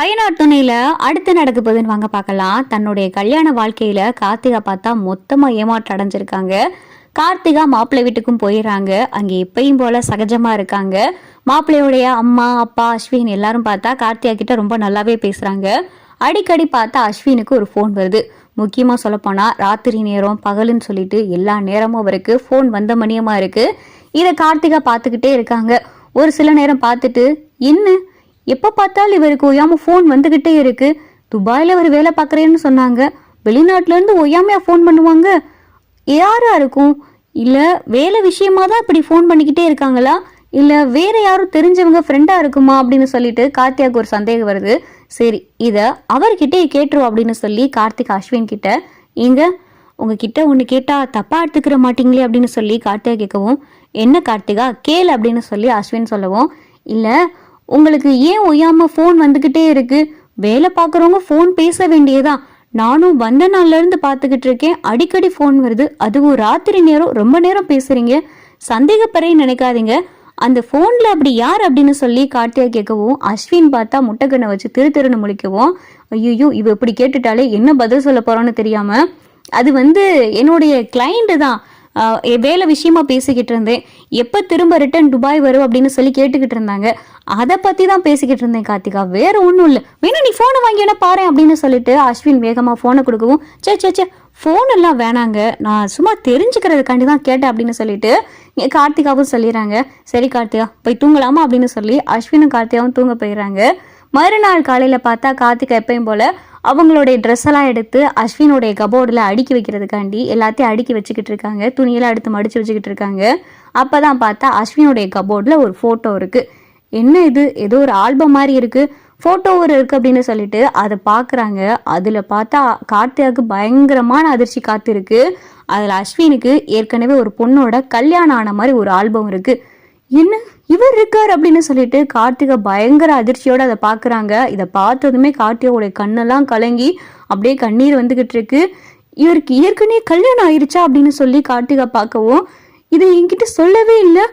அயனார் துணையில அடுத்து நடக்க போகுதுன்னு வாங்க பார்க்கலாம். தன்னுடைய கல்யாண வாழ்க்கையில கார்த்திகா பார்த்தா மொத்தமா ஏமாற்றம் அடைஞ்சிருக்காங்க. கார்த்திகா மாப்பிள்ளை வீட்டுக்கும் போயிடுறாங்க. அங்கே எப்பயும் போல சகஜமா இருக்காங்க. மாப்பிள்ளையுடைய அம்மா அப்பா அஸ்வின் எல்லாரும் பார்த்தா கார்த்திகா கிட்ட ரொம்ப நல்லாவே பேசுறாங்க. அடிக்கடி பார்த்தா அஸ்வினுக்கு ஒரு ஃபோன் வருது. முக்கியமாக சொல்லப்போனால் ராத்திரி நேரம் பகலுன்னு சொல்லிட்டு எல்லா நேரமும் அவருக்கு ஃபோன் வந்த மணியமாக இருக்கு. இதை கார்த்திகா பார்த்துக்கிட்டே இருக்காங்க. ஒரு சில நேரம் பார்த்துட்டு என்ன? எப்போ பார்த்தாலும் இவருக்கு ஒய்யாம ஃபோன் வந்துக்கிட்டே இருக்கு. துபாயில் அவர் வேலை பார்க்குறேன்னு சொன்னாங்க. வெளிநாட்டிலேருந்து ஒய்யாமையாக ஃபோன் பண்ணுவாங்க. யாராக இருக்கும்? இல்லை வேலை விஷயமா தான் இப்படி ஃபோன் பண்ணிக்கிட்டே இருக்காங்களா? இல்லை வேற யாரும் தெரிஞ்சவங்க ஃப்ரெண்டாக இருக்குமா? அப்படின்னு சொல்லிட்டு கார்த்தியாவுக்கு ஒரு சந்தேகம் வருது. சரி இதை அவர்கிட்டே கேட்டுருவோம் அப்படின்னு சொல்லி கார்த்திக் அஸ்வின் கிட்ட இங்கே உங்ககிட்ட ஒன்று கேட்டால் தப்பாக எடுத்துக்கிற மாட்டீங்களே? அப்படின்னு சொல்லி கார்த்திகா கேட்கவும் என்ன கார்த்திகா? கேள் அப்படின்னு சொல்லி அஸ்வின் சொல்லவும் இல்லை உங்களுக்கு ஏன் ஒய்யாம ஃபோன் வந்துக்கிட்டே இருக்கு? வேலை பார்க்குறவங்க ஃபோன் பேச வேண்டியதா? நானும் வந்த நாள்ல இருந்து பார்த்துக்கிட்டு இருக்கேன். அடிக்கடி ஃபோன் வருது. அதுவும் ராத்திரி நேரம். ரொம்ப நேரம் பேசுகிறீங்க சந்தேகப்பறை நினைக்காதீங்க. அந்த ஃபோனில் அப்படி யார் அப்படின்னு சொல்லி கார்த்தியா கேட்கவும் அஸ்வின் பார்த்தா முட்டைக்கண்ணை வச்சு திரு திருன்னு முழிக்கவும் ஐயோ இவ இப்படி கேட்டுட்டாலே என்ன பதில் சொல்ல போகிறோன்னு தெரியாமல் அது வந்து என்னுடைய கிளைண்ட்டு தான். வேலை விஷயமா பேசிக்கிட்டு இருந்தேன். எப்போ திரும்ப ரிட்டர்ன் துபாய் வரும் அப்படின்னு சொல்லி கேட்டுக்கிட்டு இருந்தாங்க. அதை பற்றி தான் பேசிக்கிட்டு இருந்தேன் கார்த்திகா. வேற ஒன்றும் இல்லை. வேணா நீ ஃபோனை வாங்கி வேணா பாரு அப்படின்னு சொல்லிட்டு அஸ்வின் வேகமாக ஃபோனை கொடுக்கவும் சே சே சே ஃபோன் எல்லாம் வேணாங்க. நான் சும்மா தெரிஞ்சுக்கிறதுக்காண்டி தான் கேட்டேன் அப்படின்னு சொல்லிட்டு கார்த்திகாவும் சொல்லிடுறாங்க. சரி கார்த்திகா போய் தூங்கலாமா அப்படின்னு சொல்லி அஸ்வினும் கார்த்திகாவும் தூங்க போயிடுறாங்க. மறுநாள் காலையில் பார்த்தா கார்த்திகா எப்பயும் போல அவங்களுடைய ட்ரெஸ் எல்லாம் எடுத்து அஸ்வினுடைய கபோர்டில் அடுக்கி வைக்கிறதுக்காண்டி எல்லாத்தையும் அடுக்கி வச்சுக்கிட்டு இருக்காங்க. துணியெல்லாம் எடுத்து மடிச்சு வச்சுக்கிட்டு இருக்காங்க. அப்போ தான் பார்த்தா அஸ்வினுடைய கபோர்டில் ஒரு ஃபோட்டோ இருக்குது என்ன இது? ஏதோ ஒரு ஆல்பம் மாதிரி இருக்குது ஃபோட்டோ ஒரு இருக்குது அப்படின்னு சொல்லிட்டு அதை பார்க்குறாங்க. அதில் பார்த்தா கார்த்தியாவுக்கு பயங்கரமான அதிர்ச்சி காத்திருக்கு. அதில் அஸ்வினுக்கு ஏற்கனவே ஒரு பொண்ணோட கல்யாணம் ஆன மாதிரி ஒரு ஆல்பம் இருக்குது என்ன? இவர் இருக்கார் அப்படின்னு சொல்லிட்டு கார்த்திகை பயங்கர அதிர்ச்சியோடு அதை பார்க்குறாங்க. இதை பார்த்ததுமே கார்த்திகோடைய கண்ணெல்லாம் கலங்கி அப்படியே கண்ணீர் வந்துக்கிட்டு இருக்கு. இவருக்கு ஏற்கனவே கல்யாணம் ஆயிடுச்சா அப்படின்னு சொல்லி கார்த்திகா பார்க்கவும் இதை என்கிட்ட சொல்லவே இல்லை.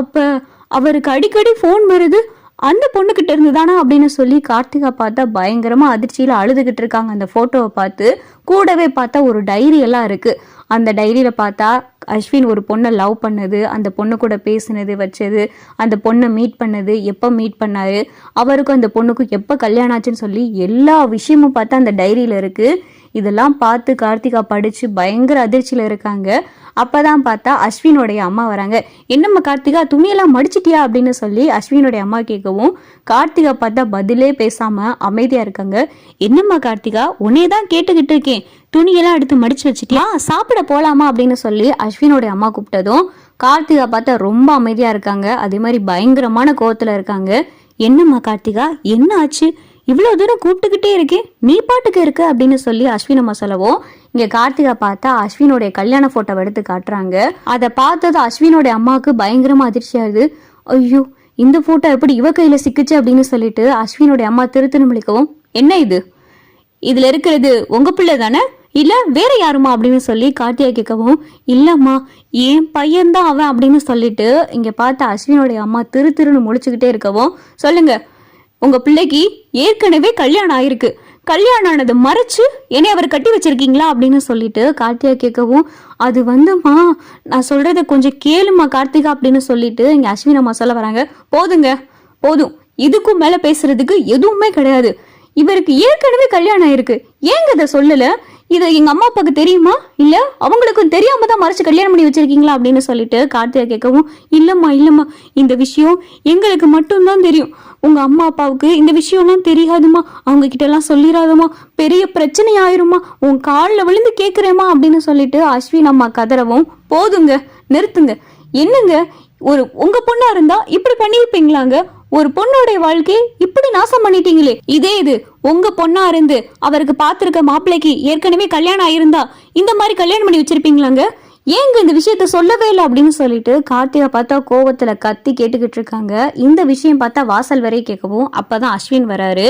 அப்போ அவருக்கு அடிக்கடி ஃபோன் வருது. அந்த பொண்ணுக்கிட்ட இருந்து தானா அப்படின்னு சொல்லி கார்த்திகா பார்த்தா பயங்கரமா அதிர்ச்சியில அழுதுகிட்டு இருக்காங்க. அந்த போட்டோவை பார்த்து கூடவே பார்த்தா ஒரு டைரி எல்லாம் இருக்கு. அந்த டைரியில பார்த்தா அஸ்வின் ஒரு பொண்ணை லவ் பண்ணது அந்த பொண்ணு கூட பேசினது வச்சது அந்த பொண்ணை மீட் பண்ணது எப்போ மீட் பண்ணாரு அவருக்கும் அந்த பொண்ணுக்கும் எப்போ கல்யாணம் ஆச்சுன்னு சொல்லி எல்லா விஷயமும் பார்த்தா அந்த டைரியில இருக்கு. இதெல்லாம் பார்த்து கார்த்திகா படிச்சு பயங்கர அதிர்ச்சியில் இருக்காங்க. அப்பதான் பார்த்தா அஸ்வினுடைய அம்மா வராங்க. என்னம்மா கார்த்திகா துணியெல்லாம் மடிச்சிட்டியா? அப்படின்னு சொல்லி அஸ்வினுடைய அம்மா கேட்கவும் கார்த்திகா பார்த்தா பதிலே பேசாம அமைதியா இருக்காங்க. என்னம்மா கார்த்திகா உன்னே தான் கேட்டுக்கிட்டு இருக்கேன். துணியெல்லாம் எடுத்து மடிச்சு வச்சுட்டியா? சாப்பிட போலாமா? அப்படின்னு சொல்லி அஸ்வினுடைய அம்மா கூப்பிட்டதும் கார்த்திகா பார்த்தா ரொம்ப அமைதியா இருக்காங்க. அதே மாதிரி பயங்கரமான கோவத்துல இருக்காங்க. என்னம்மா கார்த்திகா என்ன ஆச்சு? இவ்வளோ தூரம் கூப்பிட்டுக்கிட்டே இருக்கேன் நீ பாட்டுக்கு இருக்க அப்படின்னு சொல்லி அஸ்வின் அம்மா சொல்லவும் இங்கே கார்த்திகா பார்த்தா அஸ்வினுடைய கல்யாண ஃபோட்டோ எடுத்து காட்டுறாங்க. அதை பார்த்தது அஸ்வினுடைய அம்மாவுக்கு பயங்கரமாக அதிர்ச்சியாகுது ஐயோ இந்த ஃபோட்டோ எப்படி இவ கையில் சிக்கிச்சு அப்படின்னு சொல்லிட்டு அஸ்வினுடைய அம்மா திருத்தினு முழிக்கவும் என்ன இது? இதில் இருக்கிறது உங்கள் பிள்ளை தானே? இல்லை வேற யாருமா? அப்படின்னு சொல்லி கார்த்தியா கேட்கவும் இல்லைம்மா ஏன் பையன்தான் அவன் அப்படின்னு சொல்லிட்டு இங்கே பார்த்த அஸ்வினுடைய அம்மா திரு திருன்னு முழிச்சுக்கிட்டே இருக்கவும் சொல்லுங்கள் உங்க பிள்ளைக்கு ஏற்கனவே கல்யாணம் ஆயிருக்கு. கல்யாணம் ஆனது மறைச்சு என்னை அவர் கட்டி வச்சிருக்கீங்களா அப்படின்னு சொல்லிட்டு கார்த்திகா கேட்கவும் அது வந்துமா நான் சொல்றத கொஞ்சம் கேளுமா கார்த்திகா அப்படின்னு சொல்லிட்டு இங்க அஸ்வின் அம்மா சொல்ல வராங்க. போதுங்க போதும். இதுக்கும் மேல பேசுறதுக்கு எதுவுமே கிடையாது. இவருக்கு ஏற்கனவே கல்யாணம் ஆயிருக்கு. ஏங்க இதை சொல்லல? இது எங்க அம்மா அப்பாவுக்கு தெரியுமா? இல்ல அவங்களுக்கும் தெரியாம தான் மறைச்சு கல்யாணம் பண்ணி வச்சிருக்கீங்களா அப்படின்னு சொல்லிட்டு கார்த்திகா கேட்கவும் இல்லம்மா இல்லம்மா இந்த விஷயம் எங்களுக்கு மட்டும்தான் தெரியும். உங்க அம்மா அப்பாவுக்கு இந்த விஷயம்லாம் தெரியாதுமா அவங்க கிட்ட எல்லாம் சொல்லிடாதம்மா பெரிய பிரச்சனை ஆயிருமா உன் காலில் விழுந்து கேட்குறேம்மா அப்படின்னு சொல்லிட்டு அஸ்வின் அம்மா கதறவும் போதுங்க நிறுத்துங்க. என்னங்க ஒரு உங்க பொண்ணா இருந்தா இப்படி பண்ணியிருப்பீங்களாங்க? ஒரு பொண்ணோடைய வாழ்க்கையை இப்படி நாசம் பண்ணிட்டீங்களே. இதே இது உங்க பொண்ணா இருந்து அவருக்கு பார்த்திருக்க மாப்பிள்ளைக்கு ஏற்கனவே கல்யாணம் ஆயிருந்தா இந்த மாதிரி கல்யாணம் பண்ணி வச்சிருப்பீங்களாங்க? ஏங்க இந்த விஷயத்த சொல்லவே இல்லை அப்படின்னு சொல்லிட்டு கார்த்திகா பார்த்தா கோவத்துல கத்தி கேட்டுக்கிட்டு இருக்காங்க. இந்த விஷயம் பார்த்தா வாசல் வரை கேட்கவும் அப்பதான் அஸ்வின் வராரு.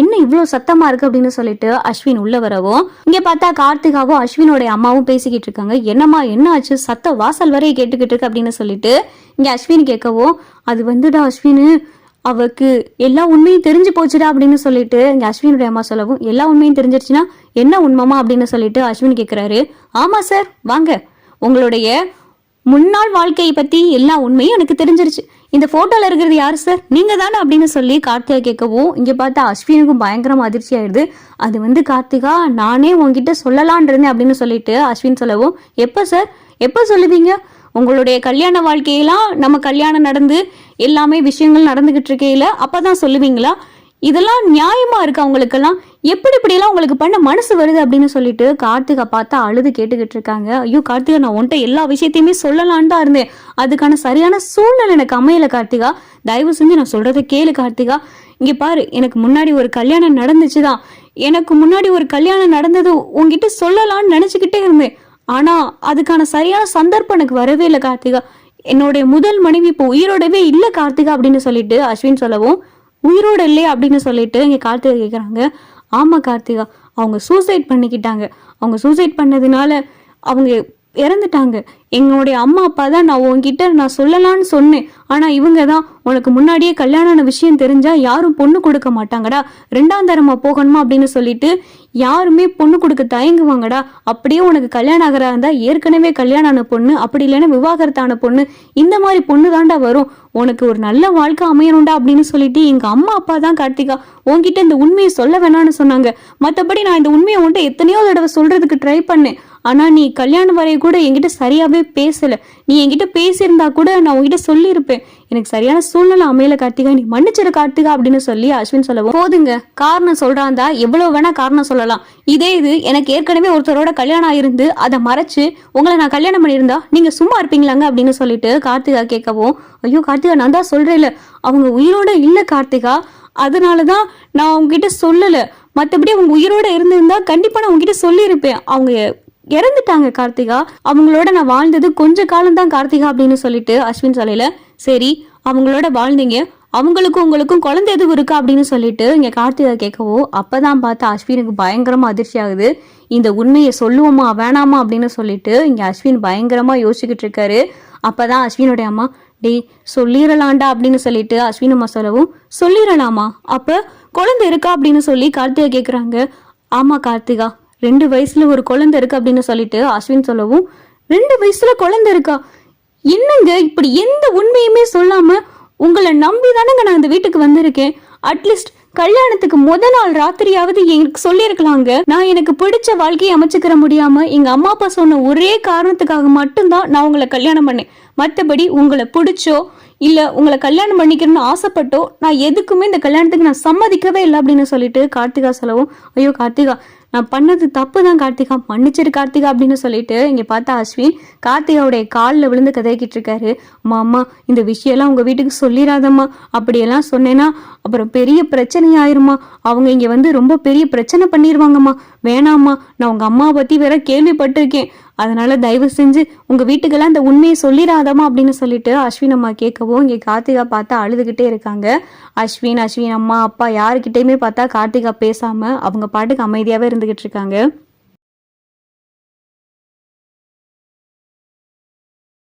என்ன இவ்வளோ சத்தமா இருக்கு அப்படின்னு சொல்லிட்டு அஸ்வின் உள்ள வரவும் இங்க பார்த்தா கார்த்திகாவும் அஸ்வினோட அம்மாவும் பேசிக்கிட்டு இருக்காங்க. என்னம்மா என்ன ஆச்சு? சத்தம் வாசல் வரை கேட்டுக்கிட்டு இருக்கு அப்படின்னு சொல்லிட்டு இங்க அஸ்வின் கேட்கவும் அது வந்துடா அஸ்வின் அவருக்கு எல்லா உண்மையும் தெரிஞ்சு போச்சுடா அப்படின்னு சொல்லிட்டு இங்க அஸ்வினுடைய அம்மா சொல்லவும் எல்லா உண்மையும் தெரிஞ்சிருச்சுன்னா என்ன உண்மைமா அப்படின்னு சொல்லிட்டு அஸ்வின் கேட்குறாரு ஆமா சார் வாங்க. உங்களுடைய முன்னாள் வாழ்க்கையை பத்தி எல்லா உண்மையும் எனக்கு தெரிஞ்சிருச்சு. இந்த போட்டோல இருக்கிறது யாரு சார்? நீங்க தானே அப்படின்னு சொல்லி கார்த்திகா கேட்கவும் இங்க பார்த்தா அஸ்வினுக்கும் பயங்கரமா அதிர்ச்சி ஆயிடுது. அது வந்து கார்த்திகா நானே உங்ககிட்ட சொல்லலான் இருந்தேன் அப்படின்னு சொல்லிட்டு அஸ்வின் சொல்லவும் எப்போ சார்? எப்போ சொல்லுவீங்க? உங்களுடைய கல்யாண வாழ்க்கையெல்லாம் நம்ம கல்யாணம் நடந்து எல்லாமே விஷயங்கள் நடந்துகிட்டு இருக்கையில அப்பதான் சொல்லுவீங்களா? இதெல்லாம் நியாயமா இருக்கு அவங்களுக்கெல்லாம் எப்படி இப்படியெல்லாம் உங்களுக்கு பண்ண மனசு வருது அப்படின்னு சொல்லிட்டு கார்த்திகா பார்த்தா அழுது கேட்டுக்கிட்டு இருக்காங்க. ஐயோ கார்த்திகா நான் உன்ட்ட எல்லா விஷயத்தையுமே சொல்லலான்னு தான் இருந்தேன். அதுக்கான சரியான சூழ்நிலை எனக்கு அமையல கார்த்திகா. தயவு செஞ்சு நான் சொல்றதை கேளு கார்த்திகா. இங்க பாரு எனக்கு முன்னாடி ஒரு கல்யாணம் நடந்துச்சுதான். எனக்கு முன்னாடி ஒரு கல்யாணம் நடந்தது உங்ககிட்ட சொல்லலாம்னு நினைச்சுக்கிட்டே இருந்தேன். ஆனா அதுக்கான சரியான சந்தர்ப்பம் எனக்கு வரவே இல்லை கார்த்திகா. என்னுடைய முதல் மனைவி இப்போ உயிரோடவே இல்லை கார்த்திகா அப்படின்னு சொல்லிட்டு அஸ்வின் சொல்லவும் உயிரோட இல்லையே? அப்படின்னு சொல்லிட்டு இங்கே கார்த்திகா கேட்குறாங்க ஆமாம் கார்த்திகா. அவங்க சூசைட் பண்ணிக்கிட்டாங்க. அவங்க சூசைட் பண்ணதுனால அவங்க இறந்துட்டாங்க. எங்களுடைய அம்மா அப்பா தான் நான் உன்கிட்ட நான் சொல்லலாம்னு சொன்னேன். ஆனால் இவங்க தான் உனக்கு முன்னாடியே கல்யாணம் விஷயம் தெரிஞ்சா யாரும் பொண்ணு கொடுக்க மாட்டாங்கடா. ரெண்டாம் தரமா போகணுமா அப்படின்னு சொல்லிட்டு யாருமே பொண்ணு கொடுக்க தயங்குவாங்கடா. அப்படியே உனக்கு கல்யாணம் ஆகிறா இருந்தா ஏற்கனவே கல்யாணம் ஆன பொண்ணு அப்படி இல்லைன்னா விவாகரத்தான பொண்ணு இந்த மாதிரி பொண்ணு தாண்டா வரும். உனக்கு ஒரு நல்ல வாழ்க்கை அமையணும்டா அப்படின்னு சொல்லிட்டு எங்க அம்மா அப்பா தான் கார்த்திகா உன்கிட்ட இந்த உண்மையை சொல்ல வேணாம்னு சொன்னாங்க. மற்றபடி நான் இந்த உண்மையை உன்கிட்ட எத்தனையோ தடவை சொல்றதுக்கு ட்ரை பண்ணேன். ஆனால் நீ கல்யாணம் வரைய கூட என்கிட்ட சரியாகவே பேசலை. நீ என்கிட்ட பேசியிருந்தா கூட நான் உங்ககிட்ட சொல்லியிருப்பேன். எனக்கு சரியான சூழ்நிலை அமையல கார்த்திகா. நீ மன்னிச்சிரு கார்த்திகா அப்படின்னு சொல்லி அஸ்வின் சொல்லவும் போதுங்க. காரணம் சொல்றாந்தா எவ்வளவு வேணா காரணம் சொல்லலாம். இதே இது எனக்கு ஏற்கனவே ஒருத்தரோட கல்யாணம் ஆயிருந்து அதை மறைச்சு உங்களை நான் கல்யாணம் பண்ணியிருந்தா நீங்க சும்மா இருப்பீங்களாங்க? அப்படின்னு சொல்லிட்டு கார்த்திகா கேட்கவும் ஐயோ கார்த்திகா நான் தான் சொல்றேன்ல. அவங்க உயிரோட இல்லை கார்த்திகா. அதனால தான் நான் உங்ககிட்ட சொல்லலை. மற்றபடி அவங்க உயிரோட இருந்திருந்தா கண்டிப்பாக நான் உங்ககிட்ட சொல்லியிருப்பேன். அவங்க இறந்துட்டாங்க கார்த்திகா. அவங்களோட நான் வாழ்ந்தது கொஞ்ச காலம் தான் கார்த்திகா அப்படின்னு சொல்லிட்டு அஸ்வின் சொல்லல சரி அவங்களோட வாழ்ந்தீங்க. அவங்களுக்கும் உங்களுக்கும் குழந்தை எதுவும் இருக்கா? அப்படின்னு சொல்லிட்டு இங்கே கார்த்திகா கேட்கவோ அப்பதான் பார்த்து அஸ்வினுக்கு பயங்கரமா அதிர்ச்சி ஆகுது. இந்த உண்மையை சொல்லுவோமா வேணாமா? அப்படின்னு சொல்லிட்டு இங்கே அஸ்வின் பயங்கரமா யோசிச்சுக்கிட்டு இருக்காரு. அப்பதான் அஸ்வினுடைய அம்மா டேய் சொல்லிடலாம்டா அப்படின்னு சொல்லிட்டு அஸ்வின் அம்மா சொல்லவும் சொல்லிடலாமா அப்ப குழந்தை இருக்கா? அப்படின்னு சொல்லி கார்த்திகா கேட்குறாங்க ஆமா கார்த்திகா ரெண்டு வயசுல ஒரு குழந்தை இருக்கு அப்படின்னு சொல்லிட்டு அஸ்வின் சொல்லவும் ரெண்டு வயசுல குழந்தை இருக்கா? என்னங்க இப்படி எந்த உண்மையுமே சொல்லாம உங்களை நம்பி தானங்க நான் இந்த வீட்டுக்கு வந்திருக்கேன்? அட்லீஸ்ட் கல்யாணத்துக்கு முத நாள் ராத்திரியாவது எனக்கு சொல்லியிருக்கலாங்க. நான் எனக்கு பிடிச்ச வாழ்க்கையை அமைச்சுக்கிற முடியாம எங்க அம்மா அப்பா சொன்ன ஒரே காரணத்துக்காக மட்டும்தான் நான் உங்களை கல்யாணம் பண்ணேன். மற்றபடி உங்களை பிடிச்சோ இல்ல உங்களை கல்யாணம் பண்ணிக்கணும்னு ஆசைப்பட்டோ நான் எதுக்குமே இந்த கல்யாணத்துக்கு நான் சம்மதிக்கவே இல்லை அப்படின்னு சொல்லிட்டு கார்த்திகா சொல்லவும் ஐயோ கார்த்திகா நான் பண்ணது தப்பு தான் கார்த்திகா. மன்னிச்சிரு கார்த்திகா அப்படின்னு சொல்லிட்டு இங்கே பார்த்தா அஸ்வின் கார்த்திகாவுடைய காலில் விழுந்து கதைக்கிட்டு இருக்காரு. மாமா இந்த விஷயம்லாம் உங்க வீட்டுக்கு சொல்லிடாதம்மா. அப்படியெல்லாம் சொன்னேன்னா அப்புறம் பெரிய பிரச்சனை ஆயிருமா அவங்க இங்க வந்து ரொம்ப பெரிய பிரச்சனை பண்ணிடுவாங்கம்மா வேணாம்மா நான் உங்க அம்மாவை பத்தி வேற கேள்விப்பட்டிருக்கேன். அதனால தயவு செஞ்சு உங்க வீட்டுக்கெல்லாம் இந்த உண்மையை சொல்லிடாதமா அப்படின்னு சொல்லிட்டு அஸ்வின் அம்மா கேட்கவும் இங்கே கார்த்திகா பார்த்தா அழுதுகிட்டே இருக்காங்க. அஸ்வின் அஸ்வின் அம்மா அப்பா யாருக்கிட்டேயுமே பார்த்தா கார்த்திகா பேசாம அவங்க பாட்டுக்கு அமைதியாவே இருந்துகிட்டு இருக்காங்க.